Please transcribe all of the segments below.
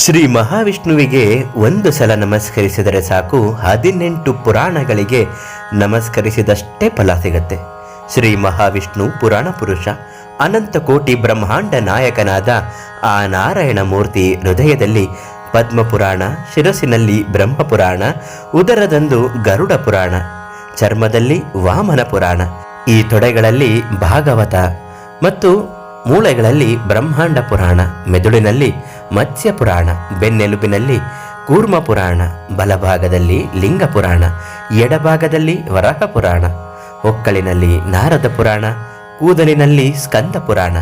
ಶ್ರೀ ಮಹಾವಿಷ್ಣುವಿಗೆ ಒಂದು ಸಲ ನಮಸ್ಕರಿಸಿದರೆ ಸಾಕು ಹದಿನೆಂಟು ಪುರಾಣಗಳಿಗೆ ನಮಸ್ಕರಿಸಿದಷ್ಟೇ ಫಲ ಸಿಗತ್ತೆ. ಶ್ರೀ ಮಹಾವಿಷ್ಣು ಪುರಾಣ ಪುರುಷ, ಅನಂತ ಕೋಟಿ ಬ್ರಹ್ಮಾಂಡ ನಾಯಕನಾದ ಆ ನಾರಾಯಣ ಮೂರ್ತಿ ಹೃದಯದಲ್ಲಿ ಪದ್ಮಪುರಾಣ ಶಿರಸಿನಲ್ಲಿ ಬ್ರಹ್ಮಪುರಾಣ ಉದರದಂದು ಗರುಡ ಪುರಾಣ, ಚರ್ಮದಲ್ಲಿ ವಾಮನ ಪುರಾಣ, ಈ ತೊಡೆಗಳಲ್ಲಿ ಭಾಗವತ ಮತ್ತು ಮೂಳೆಗಳಲ್ಲಿ ಬ್ರಹ್ಮಾಂಡ ಪುರಾಣ, ಮೆದುಳಿನಲ್ಲಿ ಮತ್ಸ್ಯ ಪುರಾಣ ಬೆನ್ನೆಲುಬಿನಲ್ಲಿ ಕೂರ್ಮ ಪುರಾಣ ಬಲಭಾಗದಲ್ಲಿ ಲಿಂಗ ಪುರಾಣ ಎಡಭಾಗದಲ್ಲಿ ವರಹ ಪುರಾಣ ಹೊಕ್ಕಳಿನಲ್ಲಿ ನಾರದ ಪುರಾಣ ಕೂದಲಿನಲ್ಲಿ ಸ್ಕಂದ ಪುರಾಣ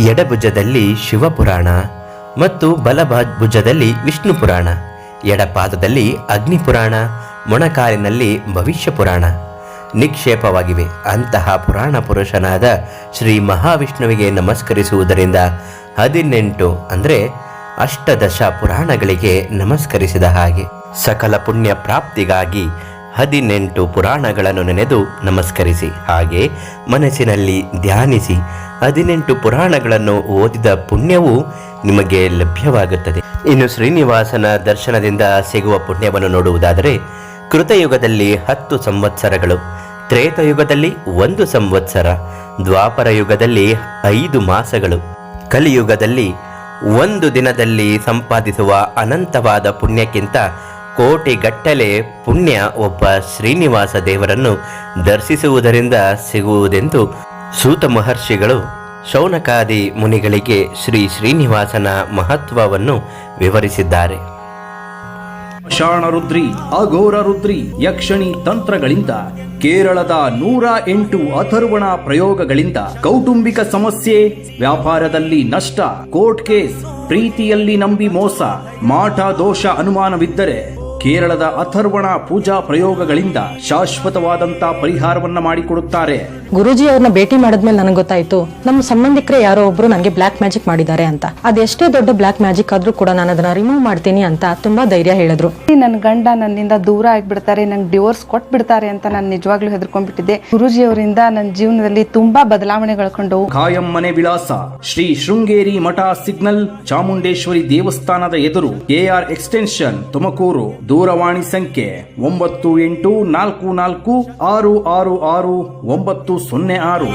ಎಡಭುಜದಲ್ಲಿ ಶಿವಪುರಾಣ ಮತ್ತು ಬಲಭುಜದಲ್ಲಿ ವಿಷ್ಣು ಪುರಾಣ ಎಡಪಾದದಲ್ಲಿ ಅಗ್ನಿ ಪುರಾಣ ಮೊಣಕಾಲಿನಲ್ಲಿ ಭವಿಷ್ಯ ಪುರಾಣ ನಿಕ್ಷೇಪವಾಗಿವೆ. ಅಂತಹ ಪುರಾಣ ಪುರುಷನಾದ ಶ್ರೀ ಮಹಾವಿಷ್ಣುವಿಗೆ ನಮಸ್ಕರಿಸುವುದರಿಂದ ಹದಿನೆಂಟು ಅಂದರೆ ಅಷ್ಟದಶ ಪುರಾಣಗಳಿಗೆ ನಮಸ್ಕರಿಸಿದ ಹಾಗೆ ಸಕಲ ಪುಣ್ಯ ಪ್ರಾಪ್ತಿಗಾಗಿ ಹದಿನೆಂಟು ಪುರಾಣಗಳನ್ನು ನೆನೆದು ನಮಸ್ಕರಿಸಿ. ಹಾಗೆ ಮನಸ್ಸಿನಲ್ಲಿ ಧ್ಯಾನಿಸಿ ಹದಿನೆಂಟು ಪುರಾಣಗಳನ್ನು ಓದಿದ ಪುಣ್ಯವು ನಿಮಗೆ ಲಭ್ಯವಾಗುತ್ತದೆ. ಇನ್ನು ಶ್ರೀನಿವಾಸನ ದರ್ಶನದಿಂದ ಸಿಗುವ ಪುಣ್ಯವನ್ನು ನೋಡುವುದಾದರೆ ಕೃತಯುಗದಲ್ಲಿ ಹತ್ತು ಸಂವತ್ಸರಗಳು, ತ್ರೇತಯುಗದಲ್ಲಿ ಒಂದು ಸಂವತ್ಸರ, ದ್ವಾಪರ ಯುಗದಲ್ಲಿ ಐದು ಮಾಸಗಳು, ಕಲಿಯುಗದಲ್ಲಿ ಒಂದು ದಿನದಲ್ಲಿ ಸಂಪಾದಿಸುವ ಅನಂತವಾದ ಪುಣ್ಯಕ್ಕಿಂತ ಕೋಟಿಗಟ್ಟಲೆ ಪುಣ್ಯ ಒಬ್ಬ ಶ್ರೀನಿವಾಸ ದೇವರನ್ನು ದರ್ಶಿಸುವುದರಿಂದ ಸಿಗುವುದೆಂದು ಸೂತ ಮಹರ್ಷಿಗಳು ಶೌನಕಾದಿ ಮುನಿಗಳಿಗೆ ಶ್ರೀ ಶ್ರೀನಿವಾಸನ ಮಹತ್ವವನ್ನು ವಿವರಿಸಿದ್ದಾರೆ. ಶಾಣರುದ್ರಿ ಅಘೋರ ರುದ್ರಿ ಯಕ್ಷಣಿ ತಂತ್ರಗಳಿಂದ ಕೇರಳದ ನೂರ ಎಂಟು ಅಥರ್ವಣ ಪ್ರಯೋಗಗಳಿಂದ ಕೌಟುಂಬಿಕ ಸಮಸ್ಯೆ, ವ್ಯಾಪಾರದಲ್ಲಿ ನಷ್ಟ, ಕೋರ್ಟ್ ಕೇಸ್, ಪ್ರೀತಿಯಲ್ಲಿ ನಂಬಿ ಮೋಸ, ಮಾಟ ದೋಷ ಅನುಮಾನವಿದ್ದರೆ ಕೇರಳದ ಅಥರ್ವಣ ಪೂಜಾ ಪ್ರಯೋಗಗಳಿಂದ ಶಾಶ್ವತವಾದಂತ ಪರಿಹಾರವನ್ನ ಮಾಡಿಕೊಡುತ್ತಾರೆ. ಗುರುಜಿ ಅವ್ರನ್ನ ಭೇಟಿ ಮಾಡಿದ್ಮೇಲೆ ನನಗೆ ಗೊತ್ತಾಯ್ತು ನಮ್ಮ ಸಂಬಂಧಿಕರೇ ಯಾರೋ ಒಬ್ರು ನನಗೆ ಬ್ಲಾಕ್ ಮ್ಯಾಜಿಕ್ ಮಾಡಿದ್ದಾರೆ ಅಂತ. ಅದೆಷ್ಟೇ ದೊಡ್ಡ ಬ್ಲಾಕ್ ಮ್ಯಾಜಿಕ್ ಆದ್ರೂ ಕೂಡ ನಾನು ಅದನ್ನ ರಿಮೂವ್ ಮಾಡ್ತೀನಿ ಅಂತ ತುಂಬಾ ಧೈರ್ಯ ಹೇಳಿದ್ರು. ನನ್ನ ಗಂಡ ನನ್ನಿಂದ ದೂರ ಆಗ್ಬಿಡ್ತಾರೆ ನಂಗೆ ಡಿವೋರ್ಸ್ ಕೊಟ್ಬಿಡ್ತಾರೆ ಅಂತ ನಾನು ನಿಜವಾಗ್ಲೂ ಹೆದರ್ಕೊಂಡ್ಬಿಟ್ಟಿದ್ದೆ. ಗುರುಜಿ ಅವರಿಂದ ನನ್ನ ಜೀವನದಲ್ಲಿ ತುಂಬಾ ಬದಲಾವಣೆಗಳು ಕಂಡವು ಖಾಯಂ ಮನೆ ವಿಳಾಸ ಶ್ರೀ ಶೃಂಗೇರಿ ಮಠ ಸಿಗ್ನಲ್ ಚಾಮುಂಡೇಶ್ವರಿ ದೇವಸ್ಥಾನದ ಎದುರು ಕೆಆರ್ ಎಕ್ಸ್ಟೆನ್ಷನ್ ತುಮಕೂರು ದೂರವಾಣಿ ಸಂಖ್ಯೆ ಒಂಬತ್ತು ಎಂಟು ನಾಲ್ಕು ನಾಲ್ಕು ಆರು ಆರು ಆರು ಒಂಬತ್ತು ಸೊನ್ನೆ ಆರು.